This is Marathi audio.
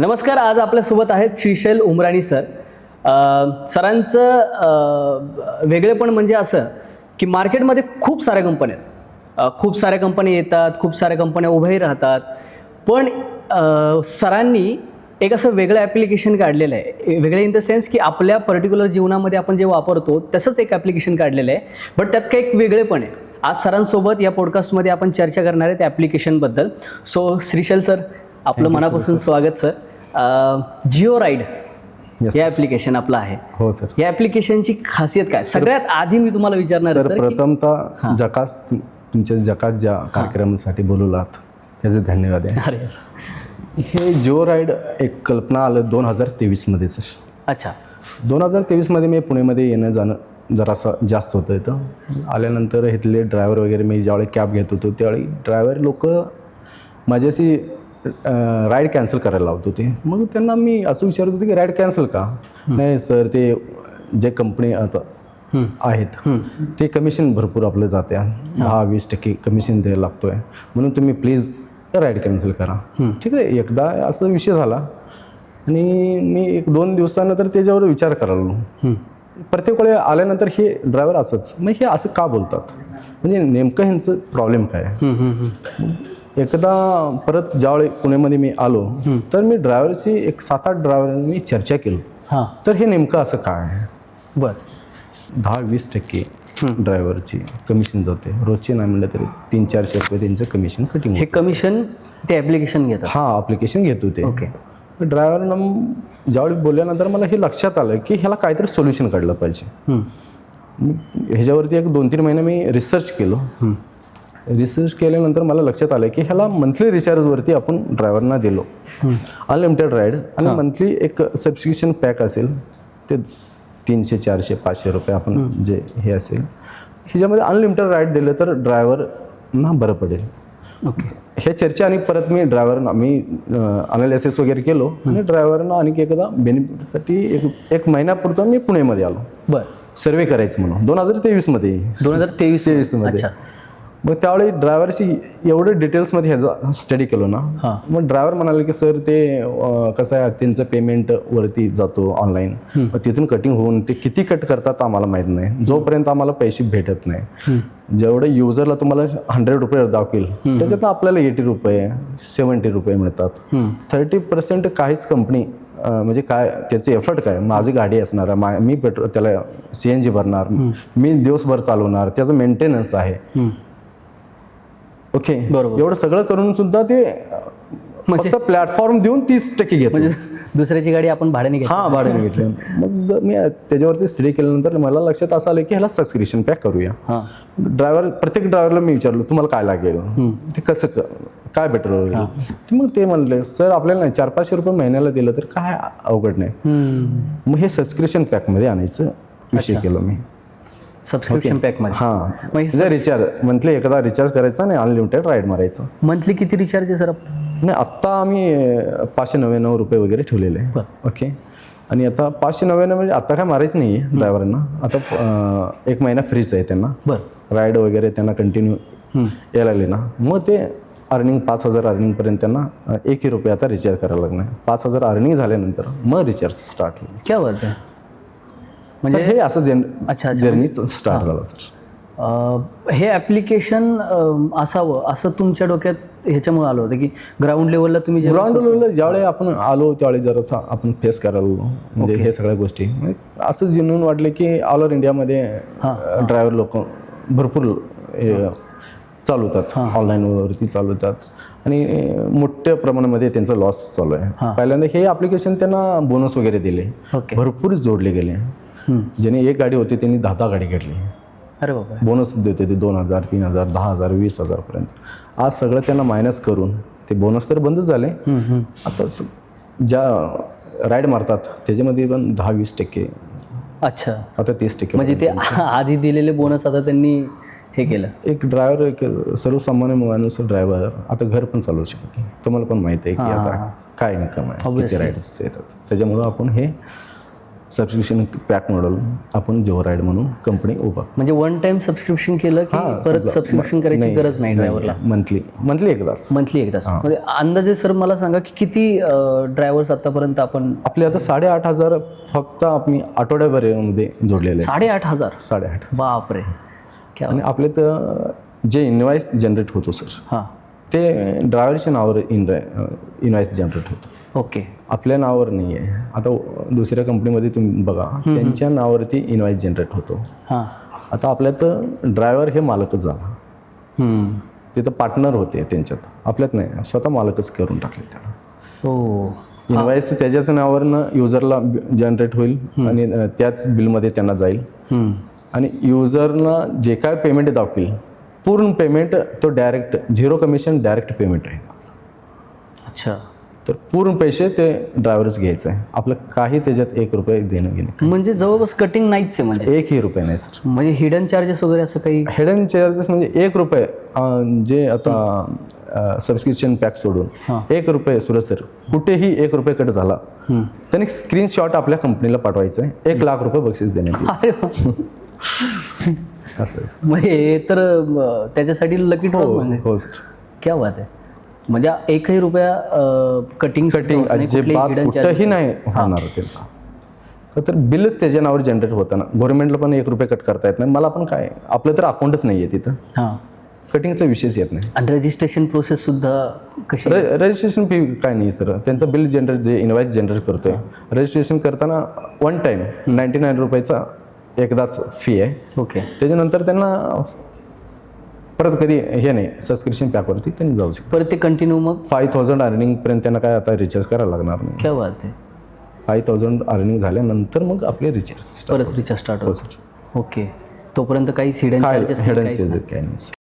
नमस्कार आज आपल्यासोबत आहेत श्रीशैल उमराणी सर. सरांचं वेगळेपण म्हणजे असं की मार्केटमध्ये खूप साऱ्या कंपन्या आहेत. खूप साऱ्या कंपन्या येतात खूप साऱ्या कंपन्या उभ्याही राहतात. पण सरांनी एक असं वेगळं ॲप्लिकेशन काढलेलं आहे. वेगळं इन द सेन्स की आपल्या पर्टिक्युलर जीवनामध्ये आपण जे वापरतो तसंच एक ॲप्लिकेशन काढलेलं आहे. बट त्यात काही एक वेगळेपण आहे. आज सरांसोबत या पॉडकास्टमध्ये आपण चर्चा करणार आहे त्या ॲप्लिकेशनबद्दल सो श्रीशैल सर आपलं मनापासून स्वागत सर जिओ राईड Yes, हे ॲप्लिकेशन आपलं आहे. हो सर या ॲप्लिकेशनची खासियत काय? सगळ्यात आधी मी तुम्हाला विचारणार सर प्रथमतः जकास तुम- तुमच्या जकास ज्या कार्यक्रमासाठी बोलवलात त्याचे धन्यवाद आहे. अरे हे जिओ राईड एक कल्पना आलं दोन हजार तेवीसमध्ये सर अच्छा. दोन हजार तेवीसमध्ये मी पुणेमध्ये येणं जाणं जरासं जास्त होतं इथं. आल्यानंतर इथले ड्रायव्हर वगैरे मी ज्यावेळी कॅब घेत होतो त्यावेळी ड्रायव्हर लोक माझ्याशी राईड कॅन्सल करायला लावत होते. मग त्यांना मी असं विचारत होतो की राईड कॅन्सल का? नाही सर ते जे कंपनी आता आहेत ते कमिशन भरपूर आपलं जाते. दहा वीस टक्के कमिशन द्यायला लागतोय. म्हणून तुम्ही प्लीज राईड कॅन्सल करा. ठीक आहे एकदा असा विषय झाला. आणि मी एक दोन दिवसानंतर त्याच्यावर विचार करायला लागलो. प्रत्येक वेळी आल्यानंतर हे ड्रायव्हर असंच. मग हे असं का बोलतात? म्हणजे नेमकं ह्यांचं प्रॉब्लेम काय? एकदा परत ज्यावेळी पुण्यामध्ये मी आलो तर मी ड्रायव्हरशी एक सात आठ ड्रायव्हरांनी चर्चा केली. हां. तर हे नेमकं असं काय आहे? बरं. दहा वीस टक्के ड्रायव्हरची कमिशन जाते. रोजचे नाही म्हणलं तरी तीन चारशे रुपये त्यांचं कमिशन कटिंग हे कमिशन ते ॲप्लिकेशन घेतात. हा अप्लिकेशन घेत होते. ओके. ड्रायव्हरनं ज्यावेळी बोलल्यानंतर मला हे लक्षात आलं की ह्याला काहीतरी सोल्युशन काढलं पाहिजे. ह्याच्यावरती एक दोन तीन महिने मी रिसर्च केलो. रिसर्च केल्यानंतर मला लक्षात आलं की ह्याला मंथली रिचार्जवरती आपण ड्रायव्हरना दिलो. अनलिमिटेड राईड आणि मंथली एक सबस्क्रिप्शन पॅक असेल ते तीनशे चारशे पाचशे रुपये आपण जे हे असेल ह्याच्यामध्ये अनलिमिटेड राईड दिलं तर ड्रायव्हरना बरं पडेल. ओके. हे चर्चा आणि परत मी ड्रायव्हरना मी अनालिसिस वगैरे केलो आणि ड्रायव्हरना आणि एकदा बेनिफिटसाठी एक एक महिन्यापुरतं मी पुणेमध्ये आलो. बरं. सर्वे करायचं म्हणून. दोन हजार तेवीसमध्ये. दोन हजार तेवीस तेवीसमध्ये. मग त्यावेळी ड्रायव्हरशी एवढं डिटेल्समध्ये ह्याचा स्टडी केलो ना. मग ड्रायव्हर म्हणाले की सर ते कसं आहे त्यांचं पेमेंट वरती जातो ऑनलाईन मग तिथून कटिंग होऊन ते किती कट करतात आम्हाला माहीत नाही. जोपर्यंत आम्हाला पैसे भेटत नाही. जेवढं युजरला तुम्हाला हंड्रेड रुपये दाखवेल त्याच्यात आपल्याला एटी रुपये सेवन्टी रुपये मिळतात. थर्टी पर्सेंट काहीच कंपनी म्हणजे काय त्याचे एफर्ट काय? माझी गाडी असणार मा पेट्रोल त्याला सी एन जी भरणार मी दिवसभर चालवणार त्याचं मेंटेनन्स आहे. ओके बरोबर. एवढं सगळं करून सुद्धा ते म्हणजे- फक्त प्लॅटफॉर्म देऊन तीस टक्के घेतो. म्हणजे दुसऱ्याची गाडी आपण भाड्याने हा भाड्याने घेतलं. मग मी त्याच्यावरती स्टडी केल्यानंतर मला लक्षात असं आलं की ह्याला सबस्क्रिप्शन पॅक करूया. हां. ड्रायव्हर प्रत्येक ड्रायव्हरला मी विचारलो तुम्हाला काय लागेल? ते कसं काय बेटर होईल? मग ते म्हणले सर आपल्याला नाही चार पाचशे रुपये महिन्याला दिलं तर काय अवघड नाही. मग हे सबस्क्रिप्शन पॅकमध्ये आणायचं. विषय केलो मी. सबस्क्रिप्शन पॅकमध्ये हां. मग हे जे रिचार्ज मंथली एकदा रिचार्ज करायचा आणि अनलिमिटेड राईड मारायचं. मंथली किती रिचार्ज आहे सर आपलं? नाही आत्ता आम्ही पाचशे नव्याण्णव रुपये वगैरे ठेवलेले. आहे ओके? आणि आता पाचशे नव्याण्णव म्हणजे आता काय मारायचं नाही आहे ड्रायव्हरांना. आता एक महिना फ्रीच आहे त्यांना. बरं. राईड वगैरे त्यांना कंटिन्यू यायला लागले ना. मग ते अर्निंग पाच हजार अर्निंगपर्यंत त्यांना एकही रुपये आता रिचार्ज करायला लागणार. पाच हजार अर्निंग झाल्यानंतर मग रिचार्ज स्टार्ट होईल. क्या बात आहे. म्हणजे हे असं जेन अच्छा. जर्नी स्टार्ट झालं सर हे ॲप्लिकेशन असावं असं तुमच्या डोक्यात ह्याच्यामुळे आलं होतं की ग्राउंड लेवलला तुम्ही ग्राउंड लेवलला ज्यावेळी आपण आलो त्यावेळी जरासा आपण फेस करायला म्हणजे हे सगळ्या गोष्टी. म्हणजे असं जिनून वाटले की ऑल ओव्हर इंडियामध्ये ड्रायव्हर लोक भरपूर हे चालवतात ऑनलाईनवरती चालवतात आणि मोठ्या प्रमाणामध्ये त्यांचा लॉस चालू आहे. पहिल्यांदा हे ॲप्लिकेशन त्यांना बोनस वगैरे दिले. भरपूर जोडले गेले. ज्यांनी एक गाडी होती त्यांनी दहा दहा गाडी घेतली. अरे बाबा. बोनस देते ते दोन हजार तीन हजार दहा हजार वीस हजारपर्यंत आज सगळं त्यांना मायनस करून ते बोनस तर बंद झाले. आता ज्या राईड मारतात त्याच्यामध्ये पण दहा वीस टक्के. अच्छा. आता तीस टक्के म्हणजे ते आधी दिलेले बोनस आता त्यांनी हे केलं. एक ड्रायव्हर एक सर्वसामान्य माणूस ड्रायव्हर आता घर पण चालवू शकत तुम्हाला पण माहिती आहे की आता काय इन्कम आहे राईड्स येतात. त्याच्यामुळं आपण हे सबस्क्रिप्शन पॅक मॉडेल आपण जोहो राईड म्हणून कंपनी उभा. म्हणजे वन टाइम सबस्क्रिप्शन केलं की परत सबस्क्रिप्शन करायची गरज नाही ड्रायव्हरला मंथली मंथली एकदाच. मंथली एकदाच. म्हणजे अंदाजे सर मला सांगा की किती ड्रायव्हर्स आतापर्यंत आपण आपले आता साडेआठ हजार फक्त आम्ही आठवड्याभरामध्ये जोडलेले आहेत. साडेआठ हजार? साडेआठ बापरे. क्या आणि आपले तर जे इन्व्हॉइस जनरेट होतो सर हां. ते ड्रायव्हरच्या नावावर इन इन्व्हॉइस जनरेट होतो. ओके. आपल्या नावावर नाही आहे आता दुसऱ्या कंपनीमध्ये तुम्ही बघा त्यांच्या नावावरती इन्व्हॉइस जनरेट होतो. हां. आता आपल्यात ड्रायव्हर हे मालकच झाला. तिथं पार्टनर होते त्यांच्यात. आपल्यात नाही. स्वतः मालकच करून टाकले त्याला. हो. इन्व्हॉइस त्याच्याच नावावरनं युजरला जनरेट होईल आणि त्याच बिलमध्ये त्यांना जाईल. आणि युजरनं जे काय पेमेंट दाखवेल पूर्ण पेमेंट तो direct zero commission direct payment आहे. अच्छा. तर पूर्ण पैसे ते ड्रायव्हरच घ्यायचं. आहे आपलं काही त्याच्यात एक रुपये देणं घेणं. म्हणजे जवळपास कटिंग नाहीच आहे म्हणजे. एकही रुपये नाही सर म्हणजे हिडन चार्जेस वगैरे असं काही? हेडन चार्जेस म्हणजे एक रुपये जे आता सबस्क्रिप्शन पॅक सोडून एक रुपये सुरज सर कुठेही एक रुपये कट झाला त्याने स्क्रीनशॉट आपल्या कंपनीला पाठवायचं. आहे एक लाख रुपये बक्षीस देण्यात. येईल. असं आहे. म्हणजे हे तर त्याच्यासाठी लकी म्हणजे. हो सर क्या बात आहे. म्हणजे एकही रुपया कटिंग कटिंग अजिबात कुठंही नाही होणार त्याचा तर बिलच त्याच्या नावावर जनरेट होतं ना गव्हर्नमेंटला पण एक रुपये कट करता येत नाही. मला पण काय आपलं तर अकाउंटच नाही आहे तिथं. हां. कटिंगचा विषयच येत नाही. आणि रजिस्ट्रेशन प्रोसेस सुद्धा कशी रजिस्ट्रेशन फी काय नाही सर त्यांचं बिल जनरेट जे इन्व्हॉइस जनरेट करतोय. रजिस्ट्रेशन करताना वन टाईम नाईन्टी नाईन रुपयाचा एकदाच फी आहे. ओके. त्याच्यानंतर त्यांना परत कधी हे नाही सबस्क्रिप्शन पॅकवरती त्यांनी जाऊ शकतो. परत ते कंटिन्यू मग? फाय थाउजंड अर्निंगपर्यंत त्यांना काय आता रिचार्ज करायला लागणार नाही. क्या बात आहे. फाय थाउजंड अर्निंग झाल्यानंतर मग आपले रिचार्ज परत रिचार्ज स्टार्ट होतो ओके तोपर्यंत काही हिडन हेडन काय नाही